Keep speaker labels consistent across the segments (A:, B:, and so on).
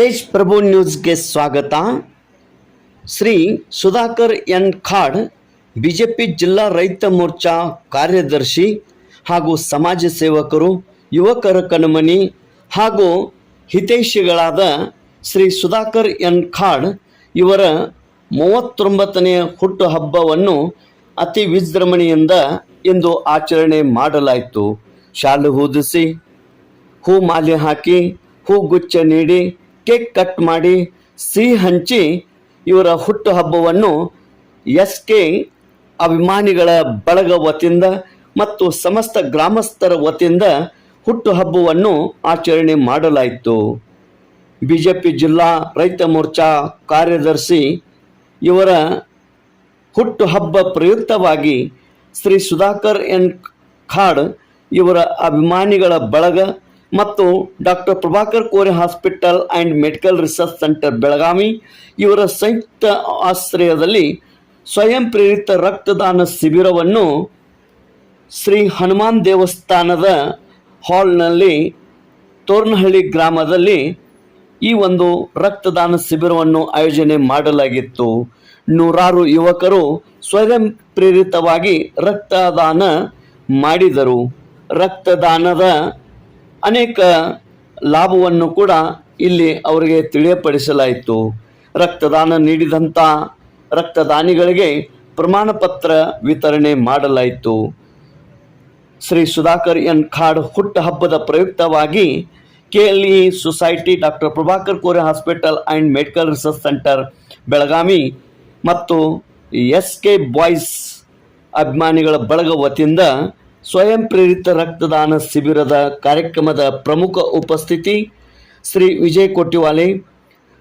A: ತೇಜ್ ಪ್ರಭು ನ್ಯೂಸ್ಗೆ ಸ್ವಾಗತ. Shri Sudhakar N Khad, BJP ಜಿಲ್ಲಾ ರೈತ ಮೋರ್ಚಾ ಕಾರ್ಯದರ್ಶಿ ಹಾಗೂ ಸಮಾಜ ಸೇವಕರು, ಯುವಕರ ಕಣ್ಮಣಿ ಹಾಗೂ ಹಿತೈಷಿಗಳಾದ ಶ್ರೀ ಸುಧಾಕರ್ ಎನ್ ಖಾಡ್ ಇವರ ಮೂವತ್ತೊಂಬತ್ತನೆಯ ಹುಟ್ಟುಹಬ್ಬವನ್ನು ಅತಿ ವಿಜೃಂಭಣೆಯಿಂದ ಇಂದು ಆಚರಣೆ ಮಾಡಲಾಯಿತು. ಶಾಲು ಹೂದಿಸಿ, ಹೂ ಮಾಲೆ ಹಾಕಿ, ಹೂ ಗುಚ್ಚ ನೀಡಿ ಕೇಕ್ ಕಟ್ ಮಾಡಿ ಸಿಹಿ ಹಂಚಿ ಇವರ ಹುಟ್ಟುಹಬ್ಬವನ್ನು ಎಸ್ ಕೆ ಅಭಿಮಾನಿಗಳ ಬಳಗ ವತಿಯಿಂದ ಮತ್ತು ಸಮಸ್ತ ಗ್ರಾಮಸ್ಥರ ವತಿಯಿಂದ ಹುಟ್ಟುಹಬ್ಬವನ್ನು ಆಚರಣೆ ಮಾಡಲಾಯಿತು. ಬಿ ಜೆ ಪಿ ಜಿಲ್ಲಾ ರೈತ ಮೋರ್ಚಾ ಕಾರ್ಯದರ್ಶಿ ಇವರ ಹುಟ್ಟುಹಬ್ಬ ಪ್ರಯುಕ್ತವಾಗಿ ಶ್ರೀ ಸುಧಾಕರ್ ಎನ್ ಖಾಡ್ ಇವರ ಅಭಿಮಾನಿಗಳ ಬಳಗ ಮತ್ತು doctor Prabhakar Kore hospital and medical research centre Belagavi ಇವರ ಸಂಯುಕ್ತ ಆಶ್ರಯದಲ್ಲಿ ಸ್ವಯಂ ಪ್ರೇರಿತ ರಕ್ತದಾನ ಶಿಬಿರವನ್ನು ಶ್ರೀ ಹನುಮಾನ್ ದೇವಸ್ಥಾನದ ಹಾಲ್ನಲ್ಲಿ ತೋರ್ನಹಳ್ಳಿ ಗ್ರಾಮದಲ್ಲಿ ಈ ಒಂದು ರಕ್ತದಾನ ಶಿಬಿರವನ್ನು ಆಯೋಜನೆ ಮಾಡಲಾಗಿತ್ತು. ನೂರಾರು ಯುವಕರು ಸ್ವಯಂ ಪ್ರೇರಿತವಾಗಿ ರಕ್ತದಾನ ಮಾಡಿದರು. ರಕ್ತದಾನದ ಅನೇಕ ಲಾಭವನ್ನು ಕೂಡ ಇಲ್ಲಿ ಅವರಿಗೆ ತಿಳಿಯಪಡಿಸಲಾಯಿತು. ರಕ್ತದಾನ ನೀಡಿದಂಥ ರಕ್ತದಾನಿಗಳಿಗೆ ಪ್ರಮಾಣ ಪತ್ರ ವಿತರಣೆ ಮಾಡಲಾಯಿತು. ಶ್ರೀ ಸುಧಾಕರ್ ಎನ್ ಖಾಡ್ ಹುಟ್ಟುಹಬ್ಬದ ಪ್ರಯುಕ್ತವಾಗಿ K L E society doctor Prabhakar Kore hospital and medical research centre, Belagavi ಮತ್ತು ಎಸ್ ಕೆ ಬಾಯ್ಸ್ ಅಭಿಮಾನಿಗಳ ಬಳಗ ವತಿಯಿಂದ ಸ್ವಯಂ ಪ್ರೇರಿತ ರಕ್ತದಾನ ಶಿಬಿರದ ಕಾರ್ಯಕ್ರಮದ ಪ್ರಮುಖ ಉಪಸ್ಥಿತಿ ಶ್ರೀ ವಿಜಯ್ ಕೊಟ್ಟಿವಾಲೆ,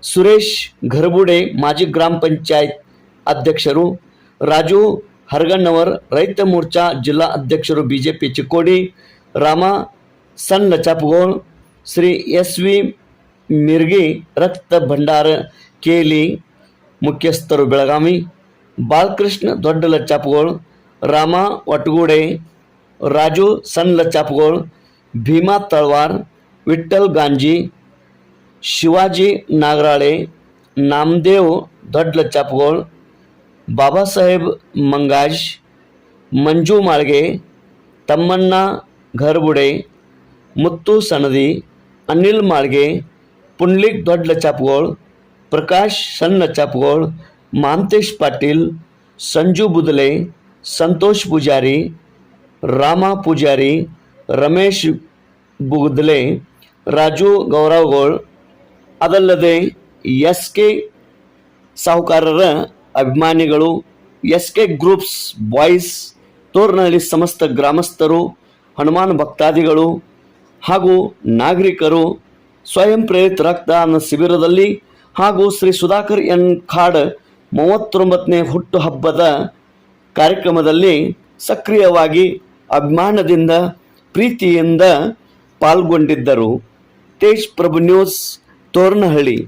A: ಸುರೇಶ್ ಘರ್ಬುಡೆ, ಮಾಜಿ ಗ್ರಾಮ ಪಂಚಾಯತ್ ಅಧ್ಯಕ್ಷರು ರಾಜು ಹರಗಣ್ಣವರ್, ರೈತ ಮೋರ್ಚಾ ಜಿಲ್ಲಾ ಅಧ್ಯಕ್ಷರು ಬಿಜೆಪಿ ಚಿಕ್ಕೋಡಿ, ರಾಮ ಸಣ್ಣ ಲಚಾಪಗೋಳ್ ಶ್ರೀ ಎಸ್ ವಿ ಮಿರ್ಗಿ, ರಕ್ತ ಭಂಡಾರ ಕೇಲಿ ಮುಖ್ಯಸ್ಥರು ಬೆಳಗಾವಿ, ಬಾಲಕೃಷ್ಣ ದೊಡ್ಡ ಲಚ್ಚಾಪಗೋಳ್ ರಾಮ ಒಟ್ಟಗೂಡೆ राजू सनल चापगोळ भीमा तळवार विठ्ठल गांजी शिवाजी नागराळे नामदेव धडल चापगोळ बाबासाहेब मंगाज मंजू माळगे तम्मन्ना घरबुडे मुत्तू सनदी अनिल माळगे पुंडलिक धडल चापगोळ प्रकाश सन्न चापगोळ मामतेश पाटील संजू बुदले संतोष पुजारी ರಾಮ ಪೂಜಾರಿ ರಮೇಶ್ ಬುಗ್ದಲೆ, ರಾಜು ಗೌರವಗೋಳ್, ಅದಲ್ಲದೆ ಎಸ್ ಕೆ ಸಾಹುಕಾರರ ಅಭಿಮಾನಿಗಳು S K groups boys, Tornahalli ಸಮಸ್ತ ಗ್ರಾಮಸ್ಥರು, ಹನುಮಾನ್ ಭಕ್ತಾದಿಗಳು ಹಾಗೂ ನಾಗರಿಕರು ಸ್ವಯಂ ಪ್ರೇರಿತ ರಕ್ತದಾನ ಶಿಬಿರದಲ್ಲಿ ಹಾಗೂ ಶ್ರೀ ಸುಧಾಕರ್ ಎನ್ ಖಾಡ್ ಮೂವತ್ತೊಂಬತ್ತನೇ ಹುಟ್ಟುಹಬ್ಬದ ಕಾರ್ಯಕ್ರಮದಲ್ಲಿ ಸಕ್ರಿಯವಾಗಿ ಅಭಿಮಾನದಿಂದ ಪ್ರೀತಿಯಿಂದ ಪಾಲ್ಗೊಂಡಿದ್ದರು. ತೇಜ್ ಪ್ರಭು ನ್ಯೂಸ್ ತೋರ್ನಹಳ್ಳಿ.